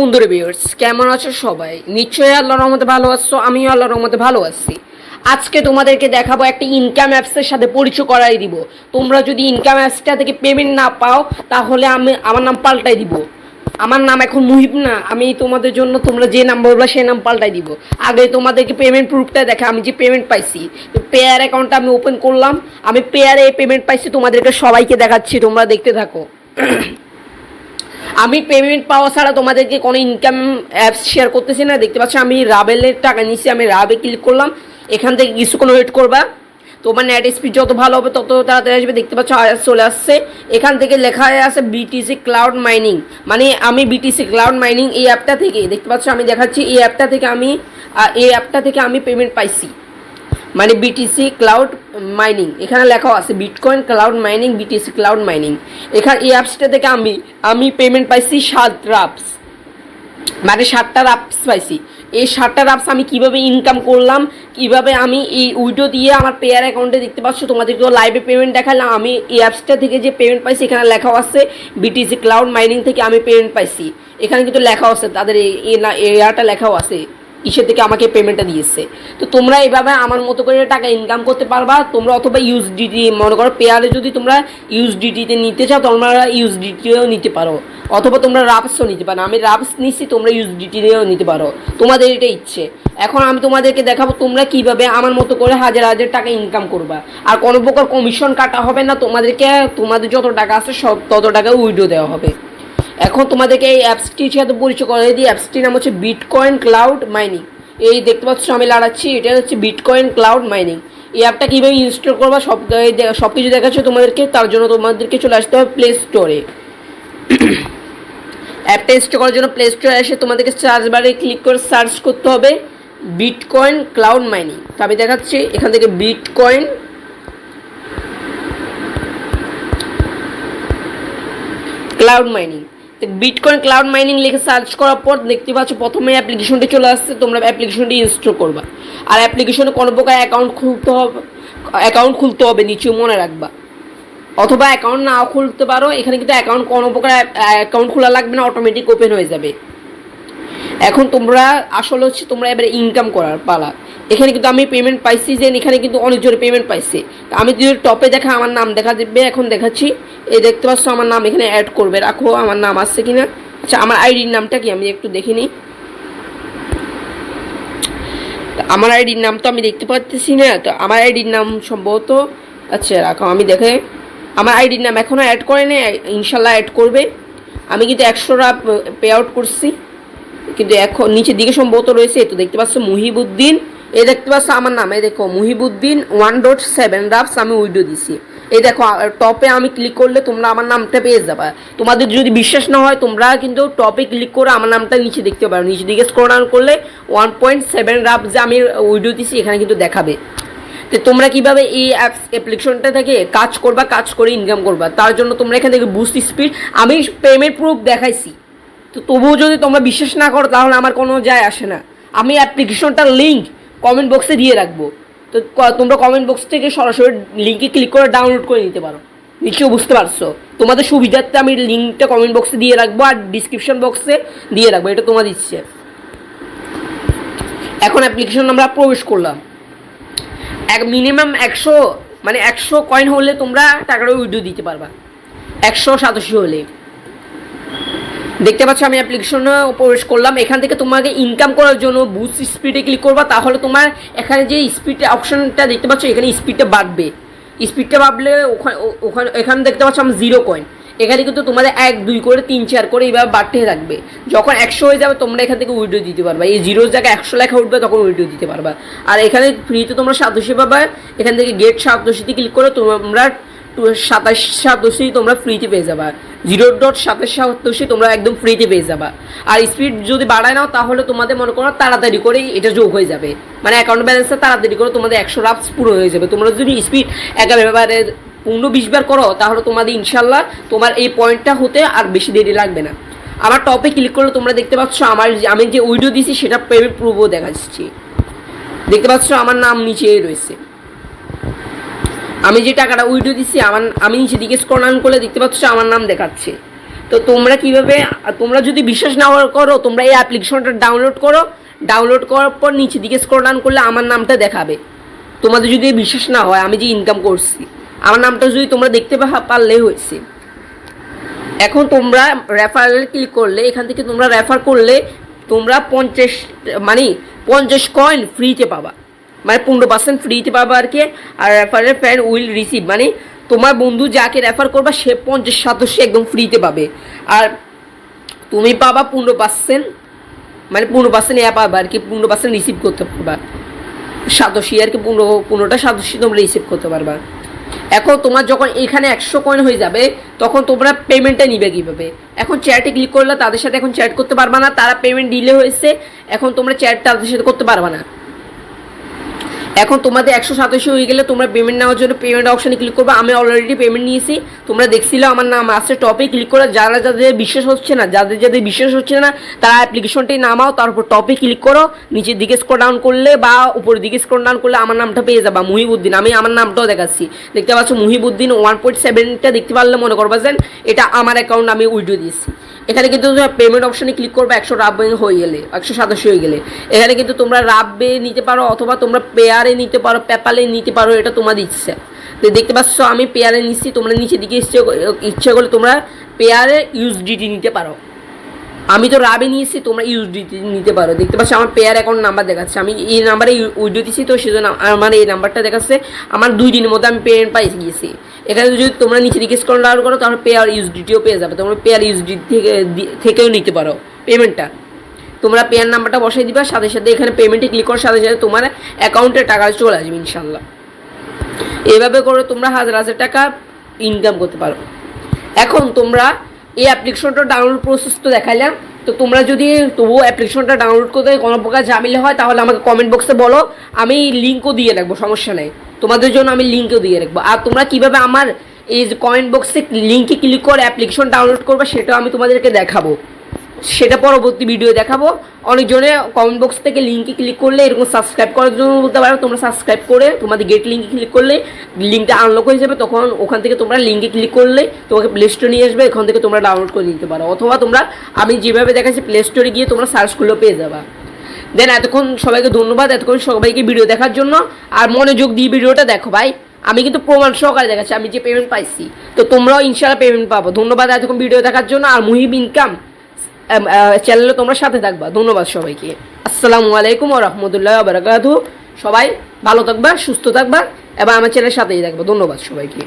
বন্ধুরা ভিউয়ার্স কেমন আছো সবাই? নিশ্চয়ই আল্লাহর রহমতে ভালো আছো, আমিও আল্লাহর রহমতে ভালো আছি। আজকে তোমাদেরকে দেখাবো একটা ইনকাম অ্যাপসের সাথে পরিচয় করাই দিব। তোমরা যদি ইনকাম অ্যাপসটা থেকে পেমেন্ট না পাও, তাহলে আমি, আমার নাম পাল্টাই দিব। আমার নাম এখন মুহিব না, আমি তোমাদের জন্য তোমরা যে নাম বলবা সেই নাম পাল্টাই দিব। আগে তোমাদেরকে পেমেন্ট প্রুফটা দেখা, আমি যে পেমেন্ট পাইছি। তো পেয়ার অ্যাকাউন্টটা আমি ওপেন করলাম, আমি পেয়ারে পেমেন্ট পাইছি, তোমাদেরকে সবাইকে দেখাচ্ছি, তোমরা দেখতে থাকো। আমি পেমেন্ট পাওয়া ছাড়া তোমাদেরকে কোনো ইনকাম অ্যাপস শেয়ার করতেছি না। দেখতে পাচ্ছ, আমি রাবেলের টাকা নিচ্ছি আমি রাবে ক্লিক করলাম। এখান থেকে কিছুক্ষণ ওয়েট করবা। তোমার নেট স্পিড যত ভালো হবে, তত তাড়াতাড়ি আসবে। দেখতে পাচ্ছ চলে আসছে। এখান থেকে লেখা আছে বিটিসি ক্লাউড মাইনিং মানে আমি বিটিসি ক্লাউড মাইনিং এই অ্যাপটা থেকে, দেখতে পাচ্ছ, আমি দেখাচ্ছি, এই অ্যাপটা থেকে আমি এই অ্যাপটা থেকে আমি পেমেন্ট পাইছি। মানে বিটিসি ক্লাউড মাইনিং এখানে লেখাও আছে bitcoin cloud mining BTC cloud mining এখানে এই অ্যাপসটা থেকে আমি আমি পেমেন্ট পাইছি সাত রাপস মানে সাতটা রাপস পাইছি। এই সাতটা রাপস আমি কীভাবে ইনকাম করলাম, কীভাবে আমি এই উইডো দিয়ে আমার পেয়ার অ্যাকাউন্টে দেখতে পাচ্ছ, তোমাদেরকেও লাইভে পেমেন্ট দেখালাম। আমি এই অ্যাপসটা থেকে যে পেমেন্ট পাইছি, এখানে লেখাও আছে বিটিসি ক্লাউড মাইনিং থেকে আমি পেমেন্ট পাইছি। এখানে কিন্তু লেখাও আছে, তাদের এই- এরিয়াটা লেখাও আছে। কিসের থেকে আমাকে পেমেন্টটা দিয়েছে। তো তোমরা এভাবে আমার মতো করে টাকা ইনকাম করতে পারবা, তোমরা অথবা ইউএসডিটি মনে করো পেয়ারে যদি তোমরা ইউএসডিটিতে নিতে চাও, তোমরা ইউএসডিটিও নিতে পারো। অথবা তোমরা রাপসও নিতে পারো। আমি রাপস নিচ্ছি, তোমরা ইউএসডিটিও নিতে পারো। তোমাদের এটা ইচ্ছে। এখন আমি তোমাদেরকে দেখাবো তোমরা কীভাবে আমার মতো করে হাজার হাজার টাকা ইনকাম করবা। আর কোনো প্রকার কমিশন কাটা হবে না, তোমাদেরকে, তোমাদের যত টাকা আছে সব তত টাকা উইডো দেওয়া হবে। এখন তোমাদেরকে এই অ্যাপসটির সাথে পরিচয় করে দিই অ্যাপসটির নাম হচ্ছে বিটকয়েন ক্লাউড মাইনিং এই দেখতে পাচ্ছ আমি লাড়াচ্ছি, এটা হচ্ছে বিটকয়েন ক্লাউড মাইনিং এই অ্যাপটা কীভাবে ইনস্টল করবা, সব সব কিছু দেখাচ্ছে তোমাদেরকে, তার জন্য তোমাদেরকে চলে আসতে হবে প্লে স্টোরে অ্যাপটা ইনস্টল করার জন্য প্লে স্টোরে এসে তোমাদেরকে সার্চ বারে ক্লিক করে সার্চ করতে হবে বিটকয়েন ক্লাউড মাইনিং তো আমি দেখাচ্ছি, এখান থেকে bitcoin cloud mining bitcoin cloud mining লিখে সার্চ করার পর দেখতে পাচ্ছ প্রথমে অ্যাপ্লিকেশনটি চলে আসছে, তোমরা অ্যাপ্লিকেশনটি ইনস্টল করবা। আর অ্যাপ্লিকেশনে কোনো প্রকার অ্যাকাউন্ট খুলতে হবে অ্যাকাউন্ট খুলতে হবে, নিচে মনে রাখবা। অথবা অ্যাকাউন্ট নাও খুলতে পারো, এখানে কিন্তু অ্যাকাউন্ট কোনো প্রকার অ্যাকাউন্ট খোলা লাগবে না অটোমেটিক ওপেন হয়ে যাবে। এখন তোমরা, আসলে হচ্ছে তোমরা এবারে ইনকাম করার পালা। এখানে কিন্তু আমি পেমেন্ট পাইছি যে এখানে কিন্তু অনেক জোরে পেমেন্ট পাইছে। আমি যদি টপে দেখা, আমার নাম দেখা যাবে এখন দেখাচ্ছি। এই দেখতে পাচ্ছ আমার নাম এখানে অ্যাড করবে। রাখো, আমার নাম আসছে কিনা? আচ্ছা আমার আইডির নামটা কি? আমি একটু দেখে নিই। তা আমার আইডির নাম তো আমি দেখতে পাচ্ছি না। তো আমার আইডির নাম সম্ভবত আচ্ছা রাখো, আমি দেখে আমার আইডির নাম এখনও অ্যাড করে নেই ইনশাল্লাহ অ্যাড করবে। আমি কিন্তু একশোটা পে আউট করছি। কিন্তু এখন নিচের দিকে সম্ভবত রয়েছে তো দেখতে পাচ্ছ, মুহিবুদ্দিন। এই দেখতে পাচ্ছ আমার নাম দেখো, মুহিবুদ্দিন ওয়ান ডট সেভেন রাফস আমি উইডো দিছি। এই দেখো টপে আমি ক্লিক করলে তোমরা আমার নামটা পেয়ে যাবে। তোমাদের যদি বিশ্বাস না হয়, তোমরা কিন্তু টপে ক্লিক করে আমার নামটা নিচে দেখতে পারো। নিচে দিকে স্ক্রল করলে ওয়ান পয়েন্ট সেভেন রাফ যে আমি উইডো দিছি, এখানে কিন্তু দেখাবে। তো তোমরা কীভাবে এই অ্যাপস অ্যাপ্লিকেশনটা থেকে কাজ করবা, কাজ করে ইনকাম করবা, তার জন্য তোমরা এখান থেকে বুস্ট স্পিড আমি পেমেন্ট প্রুফ দেখাইছি। তো তবুও যদি তোমরা বিশ্বাস না করো, তাহলে আমার কোনো যায় আসে না। আমি অ্যাপ্লিকেশনটার লিঙ্ক কমেন্ট বক্সে দিয়ে রাখব। তো তোমরা কমেন্ট বক্স থেকে সরাসরি লিঙ্কে ক্লিক করে ডাউনলোড করে নিতে পারো। নিশ্চয়ই বুঝতে পারছ? তোমাদের সুবিধার্থে আমি লিঙ্কটা কমেন্ট বক্সে দিয়ে রাখব আর ডিসক্রিপশন বক্সে দিয়ে রাখব, এটা তোমাদের ইচ্ছে। এখন অ্যাপ্লিকেশন আমরা প্রবেশ করলাম। এক মিনিমাম একশো মানে একশো কয়েন হলে তোমরা টাকাটা উইড্রো দিতে পারবা। একশো সাতাশি হলে। দেখতে পাচ্ছ, আমি অ্যাপ্লিকেশনে প্রবেশ করলাম। এখান থেকে তোমাকে ইনকাম করার জন্য বুস্ট স্পিডে ক্লিক করবা। তাহলে তোমার এখানে যে স্পিড অপশনটা দেখতে পাচ্ছ, এখানে স্পিডটা বাড়বে। স্পিডটা বাড়লে ওখানে ওখানে, এখানে দেখতে পাচ্ছ, আমি জিরো কয়েন এখানে কিন্তু তোমাদের এক, দুই করে, তিন, চার করে এইভাবে বাড়তে থাকবে। যখন একশো হয়ে যাবে, তোমরা এখান থেকে উইডো দিতে পারবা। এই জিরোর জায়গায় একশো লেখা উঠবে, তখন উইডো দিতে পারবা। আর এখানে ফ্রিতে তোমরা সাতশো পাবা। এখান থেকে গেট সাতশোতে ক্লিক করে তোমরা সাতাশ সাতাশি তোমরা ফ্রিতে পেয়ে যাবা। জিরো ডট সাতাশ সাতাশি তোমরা একদম ফ্রিতে পেয়ে যাবা। আর স্পিড যদি বাড়ায় নাও, তাহলে তোমাদের মনে করো তাড়াতাড়ি করে এটা যোগ হয়ে যাবে। মানে অ্যাকাউন্ট ব্যালেন্সটা তাড়াতাড়ি করে তোমাদের একশো রাফস পুরো হয়ে যাবে। তোমরা যদি স্পিড একেবারে পনেরো বিশ বার করো, তাহলে তোমাদের ইনশাল্লাহ তোমার এই পয়েন্টটা হতে আর বেশি দেরি লাগবে না। আমার টপে ক্লিক করলে তোমরা দেখতে পাচ্ছ আমার আমি যে উইডিও দিছি, সেটা পেমেন্ট প্রুফও দেখাচ্ছি। দেখতে পাচ্ছ আমার নাম নিচে রয়েছে। আমি যে টাকাটা উইডো দিচ্ছি আমার, আমি নিচে দিকে স্ক্রল ডাউন করলে দেখতে পাচ্ছ আমার নাম দেখাচ্ছে। তো তোমরা কীভাবে তোমরা যদি বিশ্বাস না করো, তোমরা এই অ্যাপ্লিকেশনটা ডাউনলোড করো। ডাউনলোড করার পর নিচে দিকে স্ক্রল ডাউন করলে আমার নামটা দেখাবে। তোমাদের যদি বিশ্বাস না হয়, আমি যে ইনকাম করছি, আমার নামটা যদি তোমরা দেখতে পা- পারলেই হয়েছে। এখন তোমরা রেফারেল ক্লিক করলে, এখান থেকে তোমরা রেফার করলে তোমরা পঞ্চাশ মানে পঞ্চাশ কয়েন ফ্রিতে পাবা। মানে পনেরো পার্সেন্ট ফ্রিতে পাবা আর কি। আর রেফারেল ফ্রেন্ড উইল রিসিভ মানে তোমার বন্ধু যাকে রেফার করবা, সে পঞ্চাশ সদস্য একদম ফ্রিতে পাবে। আর তুমি পাবা পনেরো পার্সেন্ট মানে পনেরো পার্সেন্ট অ্যাপ পাবা আর কি, পনেরো পার্সেন্ট রিসিভ করতে পারবা। সাতশি আর কি, পনেরো, পনেরোটা সাতশি তোমরা রিসিভ করতে পারবা। এখন তোমার যখন এখানে একশো কয়েন হয়ে যাবে, তখন তোমরা পেমেন্টটা নিবে কীভাবে? এখন চ্যাটে ক্লিক করলে তাদের সাথে এখন চ্যাট করতে পারবা না, তারা পেমেন্ট ডিলে হয়েছে, এখন তোমরা চ্যাট তাদের সাথে করতে পারবা না। এখন তোমাদের একশো সাতাশি হয়ে গেলে তোমরা পেমেন্ট নেওয়ার জন্য পেমেন্ট অপশানে ক্লিক করবে। আমি অলরেডি পেমেন্ট নিয়েছি। তোমরা দেখছিলে আমার নাম আসছে টপে ক্লিক করে। যারা যাদের বিশ্বাস হচ্ছে না, যাদের যাদের বিশ্বাস হচ্ছে না, তারা অ্যাপ্লিকেশনটি নামাও, তারপর টপে ক্লিক করো। নিচের দিকে স্ক্রল ডাউন করলে বা উপরের দিকে স্ক্রল ডাউন করলে আমার নামটা পেয়ে যাবা, মুহিবুদ্দিন। আমি আমার নামটাও দেখাচ্ছি। দেখতে পাচ্ছ মুহিবুদ্দিন ওয়ান পয়েন্ট সেভেনটা দেখতে পারলে মনে করবা যে এটা আমার অ্যাকাউন্ট আমি উইডিও দিয়েছি। এখানে কিন্তু তোমরা পেমেন্ট অপশনে ক্লিক করবে একশো রাব্বে হয়ে গেলে, একশো সাতাশি হয়ে গেলে। এখানে কিন্তু তোমরা রাব্বে নিতে পারো অথবা তোমরা পেয়ারে নিতে পারো পেপালে নিতে পারো, এটা তোমার ইচ্ছে। তো দেখতে পাচ্ছ, আমি পেয়ারে নিচ্ছি, তোমরা নিচে দিকে ইচ্ছে ইচ্ছে করলে তোমরা পেয়ারে ইউজডিটি নিতে পারো। আমি তো রাবে নিয়েছি, তোমরা ইউএসডিটি নিতে পারো। দেখতে পাচ্ছ আমার পেয়ার অ্যাকাউন্ট নাম্বার দেখাচ্ছে। আমি এই নাম্বারে উইডিও দিচ্ছি তো, সেজন্য আমার এই নাম্বারটা দেখাচ্ছে। আমার দুই দিনের মধ্যে আমি পেমেন্ট পাই গিয়েছি। এখানে যদি তোমরা নিচে দিকে স্ক্রল ডাউন করো, তাহলে পেয়ার ইউএসডিটিও পেয়ে যাবে। তোমরা পেয়ার ইউএসডি থেকে থেকেও নিতে পারো পেমেন্টটা তোমরা পেয়ার নাম্বারটা বসাই দিবা, সাথে সাথে এখানে পেমেন্টে ক্লিক করার সাথে সাথে তোমার অ্যাকাউন্টে টাকা চলে আসবে ইনশাল্লাহ এভাবে করে তোমরা হাজার হাজার টাকা ইনকাম করতে পারো। এখন তোমরা এই অ্যাপ্লিকেশনটা ডাউনলোড প্রসেস তো দেখাইলাম। তো তোমরা যদি তবুও অ্যাপ্লিকেশনটা ডাউনলোড করতে কোনো প্রকার ঝামেলা হয়, তাহলে আমাকে কমেন্ট বক্সে বলো। আমি লিঙ্কও দিয়ে রাখব, সমস্যা নেই। তোমাদের জন্য আমি লিঙ্কও দিয়ে রাখব। আর তোমরা কীভাবে আমার এই যে কমেন্ট বক্সে লিঙ্কে ক্লিক করে অ্যাপ্লিকেশন ডাউনলোড করবে, সেটাও আমি তোমাদেরকে দেখাবো। সেটা পরবর্তী ভিডিও দেখাবো। অনেকজনে কমেন্ট বক্স থেকে লিঙ্কে ক্লিক করলে এরকম সাবস্ক্রাইব করার জন্য বলতে পারো, তোমরা সাবস্ক্রাইব করে তোমাদের গেট লিঙ্কে ক্লিক করলে লিঙ্কটা আনলক হয়ে যাবে, তখন ওখান থেকে তোমরা লিঙ্কে ক্লিক করলে তোমাকে প্লে স্টোরে নিয়ে আসবে, এখান থেকে তোমরা ডাউনলোড করে নিতে পারো। অথবা তোমরা, আমি যেভাবে দেখাচ্ছি প্লে স্টোরে গিয়ে তোমরা সার্চ করলেও পেয়ে যাবা। দেন এতক্ষণ সবাইকে ধন্যবাদ, এতক্ষণ সবাইকে ভিডিও দেখার জন্য। আর মনোযোগ দিয়ে ভিডিওটা দেখো ভাই। আমি কিন্তু প্রমাণ সহকারে দেখাচ্ছি, আমি যে পেমেন্ট পাইছি। তো তোমরাও ইনশাল্লাহ পেমেন্ট পাবো। ধন্যবাদ এতক্ষণ ভিডিও দেখার জন্য। আর মুহিব ইনকাম চ্যানেলে তোমরা সাথে থাকবা। ধন্যবাদ সবাইকে। আসসালামু আলাইকুম ও রহমতুল্লাহ বারাকাতু সবাই ভালো থাকবা, সুস্থ থাকবা, এবং আমার চ্যানেলের সাথেই থাকবা। ধন্যবাদ সবাইকে।